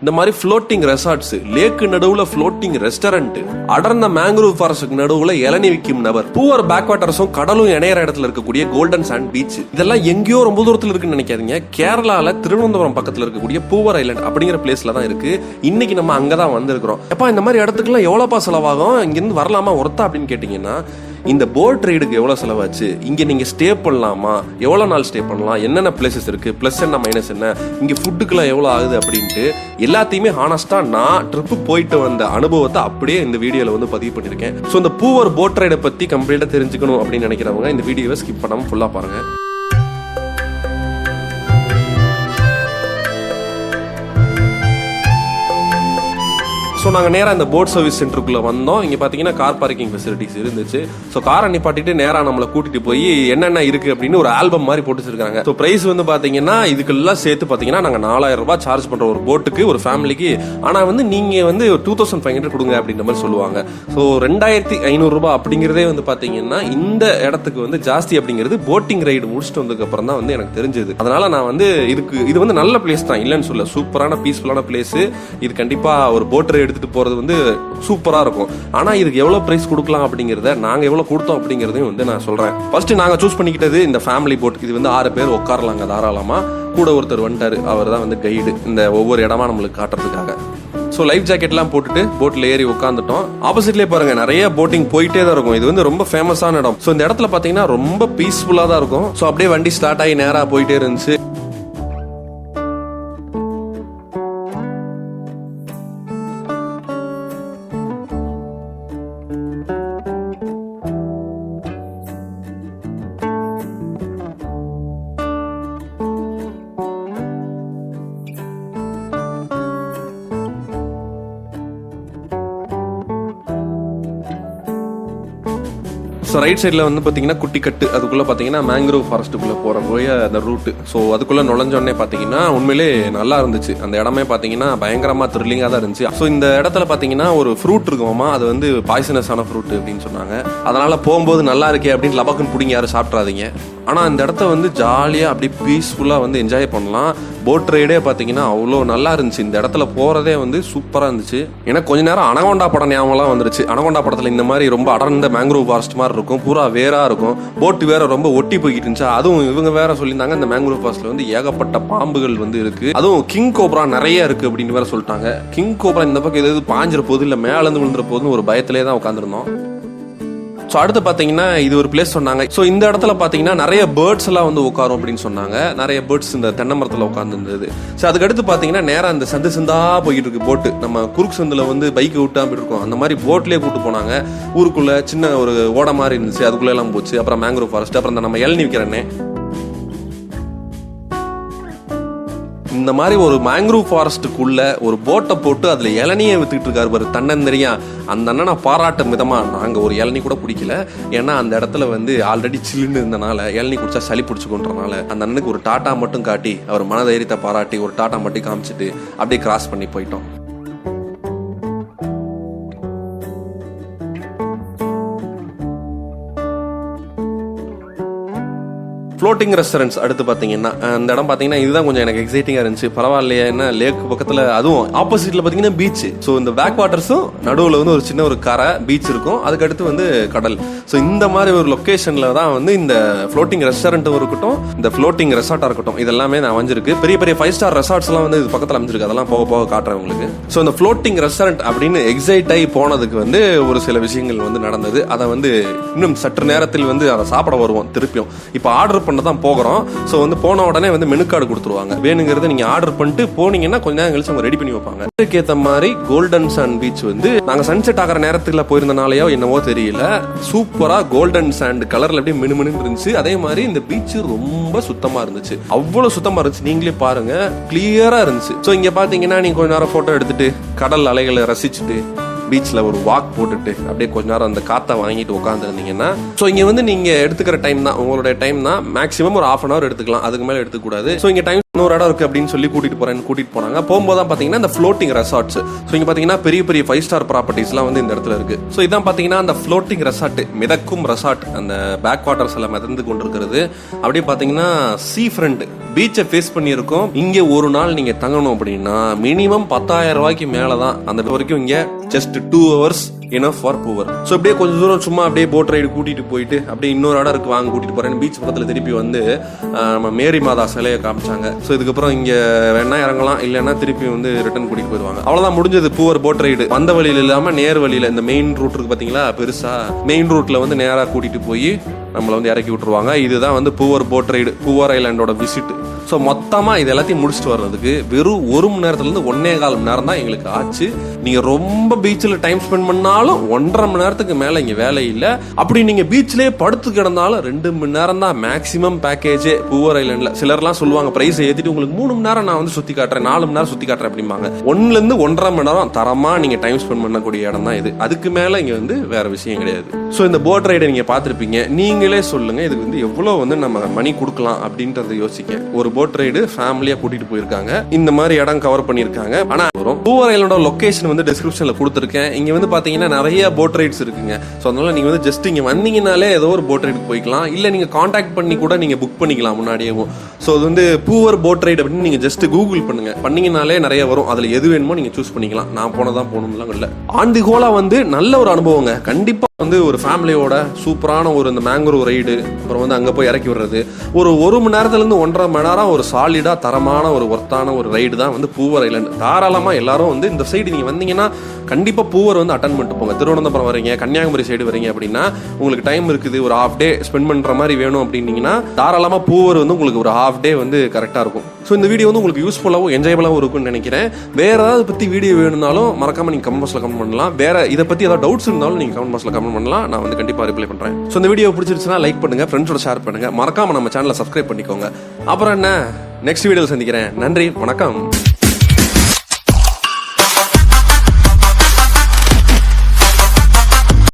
இந்த மாதிரி floating resorts லேக்கு நடுவுல ஃப்ளோட்டிங் ரெஸ்டாரண்ட் அடர்ந்த மேங்க்ரூவ் ஃபாரஸ்டுக்கு நடுவுல இளநி விற்கும் நபர் பூவர் பேக் வாட்டர்ஸும் கடலும் இணையற இடத்துல இருக்கக்கூடிய கோல்டன் சாண்ட் பீச் இதெல்லாம் எங்கேயோ ரொம்ப தூரத்தில் இருக்குன்னு நினைக்காதீங்க. கேரளால திருவனந்தபுரம் பக்கத்துல இருக்கக்கூடிய பூவர் ஐலண்ட் அப்படிங்கிற பிளேஸ்ல தான் இருக்கு. இன்னைக்கு நம்ம அங்கதான் வந்திருக்கிறோம். எப்பா இந்த மாதிரி இடத்துக்குலாம் எவ்வளோப்பா செலவாகும்? இங்கிருந்து வரலாமா? ஒருத்தா அப்படின்னு கேட்டீங்கன்னா இந்த போட் ரைடுக்கு எவ்வளோ செலவாச்சு? இங்கே நீங்கள் ஸ்டே பண்ணலாமா? எவ்வளோ நாள் ஸ்டே பண்ணலாம்? என்னென்ன பிளேசஸ் இருக்குது ப்ளஸ் என்ன மைனஸ் என்ன? இங்கே ஃபுட்டுக்குலாம் எவ்வளோ ஆகுது அப்படின்ட்டு எல்லாத்தையுமே ஹானஸ்ட்டாக நான் ட்ரிப்பு போயிட்டு வந்த அனுபவத்தை அப்படியே இந்த வீடியோவில் வந்து பதிவு பண்ணியிருக்கேன். ஸோ இந்த பூவர் போட் ரைடை பற்றி கம்ப்ளீட்டாக தெரிஞ்சுக்கணும் அப்படின்னு நினைக்கிறவங்க இந்த வீடியோவை ஸ்கிப் பண்ணாமல் ஃபுல்லாக பாருங்க. ஸோ நாங்கள் நேராக இந்த போட் சர்வீஸ் சென்டருக்குள்ளே வந்தோம். இங்கே பார்த்தீங்கன்னா கார் பார்க்கிங் ஃபெசிலிட்டிஸ் இருந்துச்சு. ஸோ காரை நிப்பாட்டிட்டு நேராக நம்மளை கூட்டிட்டு போய் என்னென்ன இருக்குது அப்படின்னு ஒரு ஆல்பம் மாதிரி போட்டு வச்சிருக்காங்க. ஸோ ப்ரைஸ் வந்து பார்த்தீங்கன்னா இதுக்கெல்லாம் சேர்த்து பார்த்தீங்கன்னா நாங்கள் நாலாயிரம் ரூபாய் சார்ஜ் பண்ணுற ஒரு போட்டுக்கு ஒரு ஃபேமிலிக்கு ஆனால் வந்து நீங்கள் வந்து டூ தௌசண்ட் ஃபைவ் ஹண்ட்ரட் கொடுங்க அப்படின்ற மாதிரி சொல்லுவாங்க. ஸோ ரெண்டாயிரத்தி ஐநூறுரூபா அப்படிங்கிறதே வந்து பார்த்தீங்கன்னா இந்த இடத்துக்கு வந்து ஜாஸ்தி அப்படிங்கிறது போட்டிங் ரைடு முடிச்சுட்டு வந்ததுக்கப்புறம் தான் வந்து எனக்கு தெரிஞ்சது. அதனால நான் வந்து இதுக்கு இது வந்து நல்ல பிளேஸ் தான். இல்லைன்னு சொல்ல சூப்பரான பீஸ்ஃபுல்லான பிளேஸ் இது கண்டிப்பாக ஒரு போட் ரைடு எடுத்துகிட்டு போகிறது வந்து சூப்பராக இருக்கும். ஆனால் இதுக்கு எவ்வளோ ப்ரைஸ் கொடுக்கலாம் அப்படிங்கிறத நாங்கள் எவ்வளோ கொடுத்தோம் அப்படிங்கிறதையும் வந்து நான் சொல்கிறேன் ஃபஸ்ட்டு நாங்கள் சூஸ் பண்ணிக்கிட்டது இந்த ஃபேமிலி போட் இது வந்து ஆறு பேர் உட்காரலாங்க தாராளமாக கூட ஒருத்தர் வந்துட்டாரு. அவர் தான் வந்து கைடு இந்த ஒவ்வொரு இடமா நம்மளுக்கு காட்டுறதுக்காக. ஸோ லைஃப் ஜாக்கெட்லாம் போட்டுட்டு போட்டில் ஏறி உட்காந்துட்டோம் ஆப்போசிட்லேயே பாருங்கள் நிறைய போட்டிங் போயிட்டே தான் இருக்கும். இது வந்து ரொம்ப ஃபேமஸான இடம். ஸோ இந்த இடத்துல பார்த்தீங்கன்னா ரொம்ப பீஸ்ஃபுல்லாக தான் இருக்கும். ஸோ அப்படியே வண்டி ஸ்டார்ட் ஆகி நேராக போயிட்டே இருந்துச்சு. ஸோ ரைட் சைடில் வந்து பார்த்தீங்கன்னா குட்டிக்கட்டு அதுக்குள்ளே பார்த்தீங்கன்னா மேங்க்ரோவ் ஃபாரஸ்ட்டுக்குள்ளே போகிற போய் அந்த ரூட்டு ஸோ அதுக்குள்ளே நுழைஞ்சோடனே பார்த்தீங்கன்னா உண்மையிலே நல்லா இருந்துச்சு. அந்த இடமே பார்த்தீங்கன்னா பயங்கரமாக த்ரில்லிங்காக தான் இருந்துச்சு. ஸோ இந்த இடத்துல பார்த்தீங்கன்னா ஒரு ஃப்ரூட் இருக்குமாமா அது வந்து பாய்சனஸான ஃப்ரூட் அப்படின்னு சொன்னாங்க. அதனால் போகும்போது நல்லா இருக்கே அப்படின்னு லபக்குன்னு பிடிங்க யாரும் சாப்பிட்றாதீங்க ஆனால் இந்த இடத்த வந்து ஜாலியாக அப்படியே பீஸ்ஃபுல்லாக வந்து என்ஜாய் பண்ணலாம். போட் ரைடே பார்த்தீங்கன்னா அவ்வளோ நல்லா இருந்துச்சு. இந்த இடத்துல போகிறதே வந்து சூப்பராக இருந்துச்சு. ஏன்னா கொஞ்ச நேரம் அனகொண்டா படம் ஞாபகம்லாம் வந்துருச்சு. அனகொண்டா படத்தில் இந்த மாதிரி ரொம்ப அடர்ந்த மேங்க்ரோவ் ஃபாரஸ்ட் மாதிரி இருக்கும். பூரா வேறாக இருக்கும். போட்டு வேற ரொம்ப ஒட்டி போய்கிட்டு இருந்துச்சு. அதுவும் இவங்க வேற சொல்லியிருந்தாங்க இந்த மேங்க்ரோவ் ஃபாரஸ்ட்ல வந்து ஏகப்பட்ட பாம்புகள் வந்து இருக்குது அதுவும் கிங் கோப்ரா நிறைய இருக்குது அப்படின்னு வேற சொல்லிட்டாங்க. கிங் கோப்ரா இந்த பக்கம் எதாவது பாஞ்சிற போது இல்லை மேலேருந்து விழுந்துற போதுன்னு ஒரு பயத்திலே தான் உட்காந்துருந்தோம் ஸோ அடுத்து பார்த்தீங்கன்னா இது ஒரு பிளேஸ் சொன்னாங்க. ஸோ இந்த இடத்துல பார்த்தீங்கன்னா நிறைய பேர்ட்ஸ் எல்லாம் வந்து உட்காரும் அப்படின்னு சொன்னாங்க. நிறைய பேர்ட்ஸ் இந்த தென்னை மரத்தில் உட்காந்துருந்தது ஸோ அதுக்கடுத்து பார்த்தீங்கன்னா நேராக இந்த சந்து சந்தா போய்கிட்டு இருக்கு போட்டு நம்ம குறுக்கு சந்தில் வந்து பைக் விட்டு அப்படி அந்த மாதிரி போட்லேயே கூட்டு போனாங்க. ஊருக்குள்ளே சின்ன ஒரு ஓட மாதிரி இருந்துச்சு. அதுக்குள்ளே எல்லாம் போச்சு. அப்புறம் மேங்க்ரோவ் ஃபாரஸ்ட் அப்புறம் இந்த நம்ம இளநி விற்கிறேன்னே இந்த மாதிரி ஒரு மேங்க்ரூவ் ஃபாரஸ்ட்டுக்குள்ள ஒரு போட்டை போட்டு அதில் இளநியை வித்துக்கிட்டு இருக்காரு பாரு தன்னந்தரியா அந்த அண்ணனை பாராட்டும் விதமாக நாங்கள் ஒரு இளநீ கூட பிடிக்கல ஏன்னா அந்த இடத்துல வந்து ஆல்ரெடி சில்லுன்னு இருந்தனால இளநி குடிச்சா சளி பிடிச்சிக்கொன்றனால அந்த அண்ணனுக்கு ஒரு டாட்டா மட்டும் காட்டி அவர் மனதைரியத்தை பாராட்டி ஒரு டாட்டா மட்டும் காமிச்சிட்டு அப்படியே கிராஸ் பண்ணி போயிட்டோம். ஃப்ளோட்டிங் ரெஸ்டாரண்ட்ஸ் அடுத்து பார்த்தீங்கன்னா அந்த இடம் பார்த்தீங்கன்னா இதுதான் கொஞ்சம் எனக்கு எக்ஸைட்டிங்காக இருந்துச்சு. பரவாயில்லையா என்ன லேக் பக்கத்தில் அதுவும் ஆப்போசிட்டில் பார்த்தீங்கன்னா பீச் ஸோ இந்த பேக் வாட்டர்ஸும் நடுவில் வந்து ஒரு சின்ன ஒரு கரை பீச் இருக்கும். அதுக்கடுத்து வந்து கடல். ஸோ இந்த மாதிரி ஒரு லொக்கேஷனில் தான் வந்து இந்த ஃப்ளோட்டிங் ரெஸ்டாரண்ட்டும் இருக்கட்டும் இந்த ஃப்ளோட்டிங் ரெசார்ட்டாக இருக்கட்டும் இதெல்லாமே நான் அமைஞ்சிருக்கு. பெரிய பெரிய ஃபைவ் ஸ்டார் ரெசார்ட்ஸ்லாம் வந்து இது பக்கத்தில் அமைஞ்சிருக்கு. அதெல்லாம் போக போக காட்டுறேன் உங்களுக்கு. ஸோ இந்த ஃப்ளோட்டிங் ரெஸ்டாரண்ட் அப்படின்னு எக்ஸைட் ஆகி போனதுக்கு வந்து ஒரு சில விஷயங்கள் வந்து நடந்தது. அதை வந்து இன்னும் சற்று நேரத்தில் வந்து அதை சாப்பிட வருவோம் திருப்பியும். இப்போ ஆர்டர் பண்ண தான் போகிறோம். ஸோ வந்து போன உடனே வந்து மெனு கார்டு கொடுத்துருவாங்க. வேணுங்கிறத நீங்க ஆர்டர் பண்ணிட்டு போனீங்கன்னா கொஞ்ச நேரம் கழிச்சு அவங்க ரெடி பண்ணி வைப்பாங்க. அதுக்கேற்ற மாதிரி கோல்டன் சாண்ட் பீச் வந்து நாங்கள் சன்செட் ஆகிற நேரத்தில் போயிருந்தனாலயோ என்னவோ தெரியல. சூப்பராக கோல்டன் சாண்ட் கலரில் அப்படியே மினுமினு இருந்துச்சு. அதே மாதிரி இந்த பீச் ரொம்ப சுத்தமாக இருந்துச்சு. அவ்வளோ சுத்தமாக இருந்துச்சு. நீங்களே பாருங்க கிளியராக இருந்துச்சு. ஸோ இங்கே பார்த்தீங்கன்னா நீங்கள் கொஞ்ச நேரம் ஃபோட்டோ எடுத்துட்டு கடல் அலைகளை ரசிச்சுட்டு பீச்சில் ஒரு வாக் போட்டுட்டு அப்படியே கொஞ்ச நேரம் அந்த காற்றை வாங்கிட்டு உட்காந்துருந்தீங்கன்னா ஸோ இங்கே வந்து நீங்கள் எடுத்துக்கிற டைம் தான் உங்களுடைய டைம் தான் மேக்ஸிமம் ஒரு ஆஃப் அன் ஹவர் எடுத்துக்கலாம். அதுக்கு மேலே எடுத்துக்கூடாது. ஸோ இங்கே டைம் இன்னொரு இடம் இருக்குது அப்படின்னு சொல்லி கூட்டிகிட்டு போகிறேன்னு கூட்டிகிட்டு போனாங்க. போகும்போது தான் பார்த்தீங்கன்னா இந்த ஃப்ளோட்டிங் ரெசார்ட்ஸ் ஸோ இங்கே பார்த்தீங்கன்னா பெரிய பெரிய ஃபைவ் ஸ்டார் ப்ராப்பர்ட்டிஸ்லாம் வந்து இந்த இடத்துல இருக்குது ஸோ இதான் பார்த்தீங்கன்னா அந்த ஃப்ளோட்டிங் ரெசார்ட் மிதக்கும் ரெசார்ட் அந்த பேக் வாட்டர்ஸ் எல்லாம் மிதந்து கொண்டிருக்கிறது. அப்படியே பார்த்தீங்கன்னா சீ ஃப்ரண்ட் பீச்சை ஃபேஸ் பண்ணியிருக்கோம். இங்கே ஒரு நாள் நீங்கள் தங்கணும் அப்படின்னா மினிமம் பத்தாயிரம் ரூபாய்க்கு மேலே தான் அந்த வரைக்கும் இங்கே just two hours enough for Poovar so அப்படியே கொஞ்சம் தூரம் சும்மா அப்படியே போட் ரைடு கூட்டிட்டு போயிட்டு அப்படியே இன்னொரு இடம் இருக்கு வாங்க கூட்டிட்டு போறேன் பீச் பக்கத்தில் திருப்பி வந்து நம்ம மேரி மாதா சிலையை காமிச்சாங்க. ஸோ இதுக்கப்புறம் இங்க வேணா இறங்கலாம் இல்லைன்னா திருப்பி வந்து ரிட்டர்ன் கூட்டிட்டு போயிடுவாங்க. அவ்வளோதான் முடிஞ்சது பூவர் போட் ரைடு வந்த வழியில் இல்லாம நேர் வழியில இந்த மெயின் ரூட் இருக்கு பாத்தீங்களா பெருசா மெயின் ரூட்ல வந்து நேராக கூட்டிட்டு போய் நம்மளை வந்து இறக்கி விட்டுருவாங்க. இதுதான் வந்து பூவர் போட் ரைடு பூவர் ஐலாண்டோட விசிட் ஸோ மொத்தமாக இது எல்லாத்தையும் முடிச்சுட்டு வர்றதுக்கு வெறும் ஒரு மணி நேரத்துலேருந்து ஒன்னே கால் மணி நேரம் தான் எங்களுக்கு ஆச்சு. நீங்கள் ரொம்ப பீச்சில் டைம் ஸ்பெண்ட் பண்ணாலும் ஒன்றரை மணி நேரத்துக்கு மேலே இங்கே வேலை இல்லை. அப்படி நீங்கள் பீச்சிலே படுத்து கிடந்தாலும் ரெண்டு மணி நேரம் தான் மேக்ஸிமம் பேக்கேஜே பூவர் ஐலண்டில் சிலர்லாம் சொல்லுவாங்க ப்ரைஸை ஏற்றிட்டு உங்களுக்கு மூணு மணி நேரம் நான் வந்து சுற்றி காட்டுறேன் நாலு மணி நேரம் சுற்றி காட்டுறேன் அப்படிம்பாங்க. ஒன்றுலேருந்து ஒன்றரை மணி நேரம் தரமாக நீங்கள் டைம் ஸ்பெண்ட் பண்ணக்கூடிய இடம் தான் இது. அதுக்கு மேலே இங்கே வந்து வேறு விஷயம் கிடையாது. ஸோ இந்த போட் ரைடை நீங்கள் பார்த்துருப்பீங்க. நீங்களே சொல்லுங்கள் இதுக்கு வந்து எவ்வளோ வந்து நம்ம மணி கொடுக்கலாம் அப்படின்றத யோசிக்க ஒரு போட் போட் ரைடு ஃபேமிலியாக கூட்டிகிட்டு போயிருக்காங்க. இந்த மாதிரி இடம் கவர் பண்ணியிருக்காங்க. ஆனா வரும். பூவர் ஐலண்டோட லொக்கேஷன் வந்து டிஸ்கிரிப்ஷன்ல கொடுத்துருக்கேன். இங்கே வந்து பார்த்தீங்கன்னா நிறைய போட் ரைட்ஸ் இருக்குங்க. ஸோ அதனால நீங்கள் வந்து ஜஸ்ட் இங்கே வந்தீங்கனாலே ஏதோ ஒரு போட் ரைடுக்கு போய்க்கலாம். இல்லை நீங்கள் காண்டாக்ட் பண்ணி கூட நீங்கள் புக் பண்ணிக்கலாம் முன்னாடியேவும் ஸோ அது வந்து பூவர் போட் ரைடு அப்படின்னு நீங்கள் ஜஸ்ட் கூகுள் பண்ணுங்க. பண்ணீங்கனாலே நிறைய வரும். அதில் எது வேணுமோ நீங்கள் சூஸ் பண்ணிக்கலாம். நான் போனதான் போகணும்லாம் இல்லை. ஆண்டி கோலா வந்து நல்ல ஒரு அனுபவங்க. கண்டிப்பாக வந்து ஒரு ஃபேமிலியோட சூப்பரான ஒரு இந்த மேங்க்ரோவ் ரைடு அப்புறம் வந்து அங்கே போய் இறக்கி விடுறது. ஒரு ஒரு மணி நேரத்துலேருந்து ஒன்றரை மணி நேரம் ஒரு சாலிடாக தரமான ஒரு ஒர்த்தான ஒரு ரைடு தான் வந்து பூவர் ஐலண்ட் தாராளமாக எல்லாரும் வந்து இந்த சைடு நீங்கள் வந்தீங்கன்னா கண்டிப்பாக பூவர் வந்து அட்டன் பண்ணிட்டு போங்க. திருவனந்தபுரம் வரீங்க கன்னியாகுமரி சைடு வரீங்க அப்படின்னா உங்களுக்கு டைம் இருக்குது ஒரு ஹாஃப் டே ஸ்பெண்ட் பண்ணுற மாதிரி வேணும் அப்படின்னீங்கன்னா தாராளமாக பூவர் வந்து உங்களுக்கு ஒரு ஹாஃப் டே வந்து கரெக்டாக இருக்கும். ஸோ இந்த வீடியோ வந்து உங்களுக்கு யூஸ்ஃபுல்லாகவும் என்ஜாயபுளாகவும் இருக்கும்னு நினைக்கிறேன். வேறு ஏதாவது பற்றி வீடியோ வேணும்னாலும் மறக்காம நீங்கள் கமெண்ட் பாக்ஸில் கமெண்ட் பண்ணலாம். வேறு இதை பற்றி ஏதாவது டவுட்ஸ் இருந்தாலும் நீங்கள் கமெண்ட் பாக்ஸில் கமெண்ட் பண்ணலாம். நான் வந்து கண்டிப்பாக ரிப்ளை பண்ணுறேன் ஸோ இந்த வீடியோ பிடிச்சிருச்சுன்னா லைக் பண்ணுங்கள் ஃப்ரெண்ட்ஸோட ஷேர் பண்ணுங்கள் மறக்காம நம்ம சேனலை சப்ஸ்கிரைப் பண்ணிக்கோங்க. அப்புறம் என்ன? நெக்ஸ்ட் வீடியோவில் சந்திக்கிறேன். நன்றி வணக்கம்.